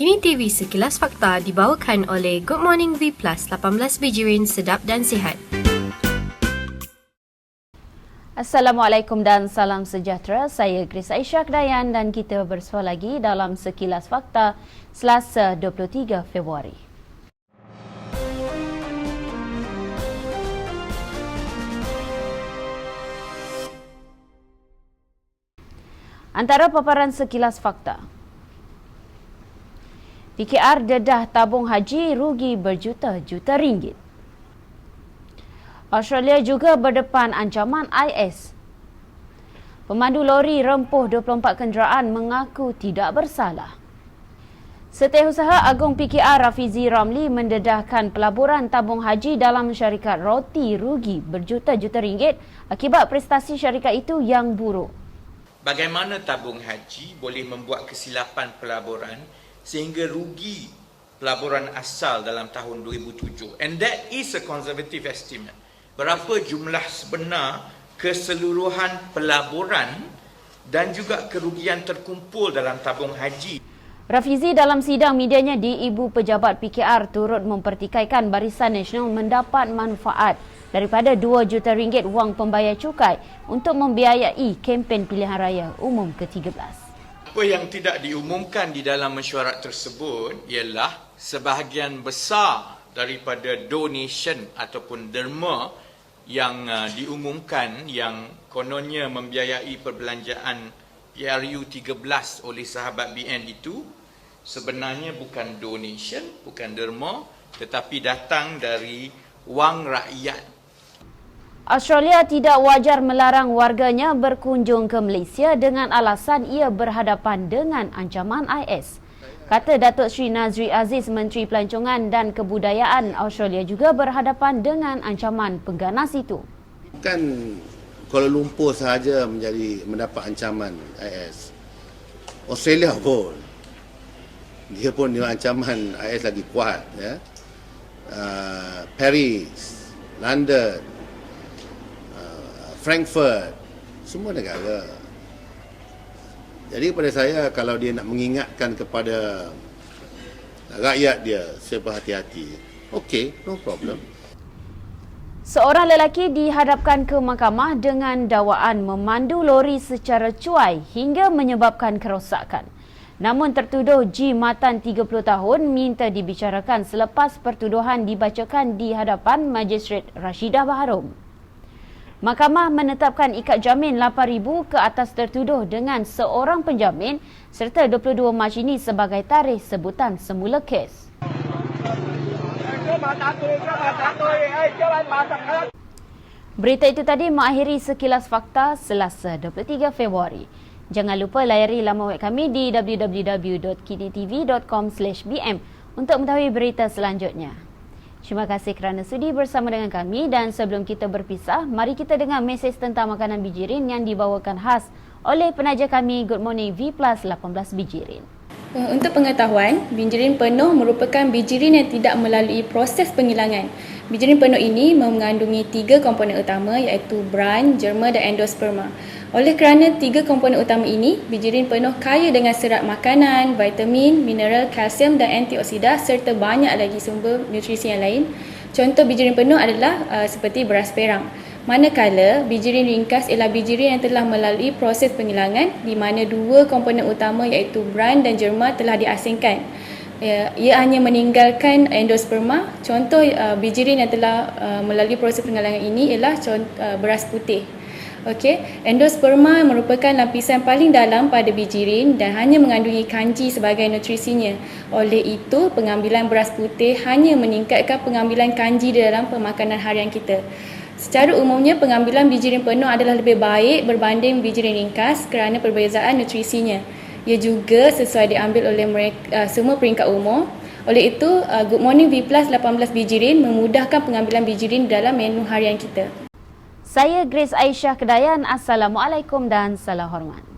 Kini TV Sekilas Fakta dibawakan oleh Good Morning V Plus 18 Bijirin Sedap dan Sihat. Assalamualaikum dan salam sejahtera. Saya Grace Aisyah Kedayan dan kita bersua lagi dalam Sekilas Fakta Selasa 23 Februari. Antara paparan sekilas fakta. PKR dedah tabung haji rugi berjuta-juta ringgit. Australia juga berdepan ancaman IS. Pemandu lori rempuh 24 kenderaan mengaku tidak bersalah. Setiausaha Agung PKR Rafizi Ramli mendedahkan pelaburan tabung haji dalam syarikat roti rugi berjuta-juta ringgit akibat prestasi syarikat itu yang buruk. Bagaimana tabung haji boleh membuat kesilapan pelaburan sehingga rugi pelaburan asal dalam tahun 2007 and that is a conservative estimate. Berapa jumlah sebenar keseluruhan pelaburan dan juga kerugian terkumpul dalam tabung haji. Rafizi dalam sidang medianya di Ibu Pejabat PKR turut mempertikaikan Barisan Nasional mendapat manfaat daripada 2 juta ringgit wang pembayar cukai untuk membiayai kempen pilihan raya umum ke-13. Apa yang tidak diumumkan di dalam mesyuarat tersebut ialah sebahagian besar daripada donation ataupun derma yang uh, diumumkan yang kononnya membiayai perbelanjaan PRU 13 oleh sahabat BN itu sebenarnya bukan donation, bukan derma tetapi datang dari wang rakyat Australia tidak wajar melarang warganya berkunjung ke Malaysia dengan alasan ia berhadapan dengan ancaman IS. Kata Datuk Sri Nazri Aziz, Menteri Pelancongan dan Kebudayaan Australia juga berhadapan dengan ancaman pengganas itu. Kan Kuala Lumpur sahaja menjadi mendapat ancaman IS. Australia pun dia pun dengan ancaman IS lagi kuat ya. Uh, Paris, London, Frankfurt, semua negara. Jadi kepada saya kalau dia nak mengingatkan kepada rakyat dia supaya hati-hati, okey, no problem. Seorang lelaki dihadapkan ke mahkamah dengan dakwaan memandu lori secara cuai hingga menyebabkan kerosakan. Namun tertuduh G Matan 30 tahun minta dibicarakan selepas pertuduhan dibacakan di hadapan Majistret Rashidah Baharom. Mahkamah menetapkan ikat jamin RM8,000 ke atas tertuduh dengan seorang penjamin serta 22 Mac ini sebagai tarikh sebutan semula kes. Berita itu tadi mengakhiri sekilas fakta Selasa 23 Februari. Jangan lupa layari laman web kami di www.kdtv.com/bm untuk mengetahui berita selanjutnya. Terima kasih kerana sudi bersama dengan kami dan sebelum kita berpisah, mari kita dengar mesej tentang makanan bijirin yang dibawakan khas oleh penaja kami Good Morning V Plus 18 Bijirin. Eh, untuk pengetahuan, bijirin penuh merupakan bijirin yang tidak melalui proses penghilangan. Bijirin penuh ini mengandungi tiga komponen utama iaitu bran, germa dan endosperma. Oleh kerana tiga komponen utama ini, bijirin penuh kaya dengan serat makanan, vitamin, mineral, kalsium dan antioksida serta banyak lagi sumber nutrisi yang lain. Contoh bijirin penuh adalah uh, seperti beras perang. Manakala bijirin ringkas ialah bijirin yang telah melalui proses penghilangan di mana dua komponen utama iaitu bran dan germa telah diasingkan. Uh, ia hanya meninggalkan endosperma. Contoh uh, bijirin yang telah uh, melalui proses penghilangan ini ialah contoh, uh, beras putih. Okey, endosperma merupakan lapisan paling dalam pada bijirin dan hanya mengandungi kanji sebagai nutrisinya. Oleh itu, pengambilan beras putih hanya meningkatkan pengambilan kanji dalam pemakanan harian kita. Secara umumnya, pengambilan bijirin penuh adalah lebih baik berbanding bijirin ringkas kerana perbezaan nutrisinya. Ia juga sesuai diambil oleh mereka, uh, semua peringkat umur. Oleh itu, uh, Good Morning V Plus 18 bijirin memudahkan pengambilan bijirin dalam menu harian kita. Saya Grace Aisyah Kedayan. Assalamualaikum dan salam hormat.